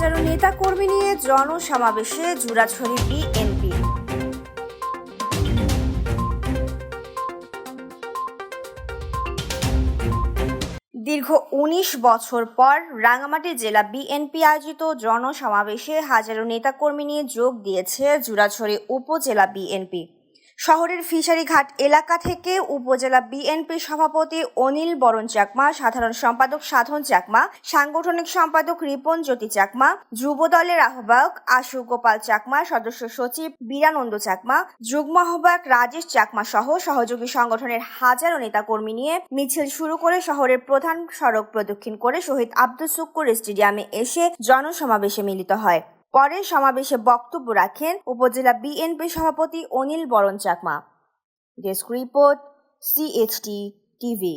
হাজারো নেতা কর্মী নিয়ে জনসমাবেশে জুরাছড়ি বিএনপি। দীর্ঘ উনিশ বছর পর রাঙামাটি জেলা বিএনপি আয়োজিত জনসমাবেশে হাজারো নেতাকর্মী নিয়ে যোগ দিয়েছে জুরাছড়ি উপজেলা বিএনপি। শহরের ফিশারিঘাট এলাকা থেকে উপজেলা বিএনপি সভাপতি অনিল বরণ চাকমা, সাধারণ সম্পাদক সাধন চাকমা, সাংগঠনিক সম্পাদক রিপন জ্যোতি চাকমা, যুব দলের আহ্বায়ক আশু গোপাল চাকমা, সদস্য সচিব বীরানন্দ চাকমা, যুগ্ম আহ্বায়ক রাজেশ চাকমা সহ সহযোগী সংগঠনের হাজারো নেতাকর্মী নিয়ে মিছিল শুরু করে শহরের প্রধান সড়ক প্রদক্ষিণ করে শহীদ আব্দুল শুক্কুর স্টেডিয়ামে এসে জনসমাবেশে মিলিত হয়। পরে সমাবেশে বক্তব্য রাখেন উপজেলা বিএনপি সভাপতি Anil Baran Chakma. Desk report CHT TV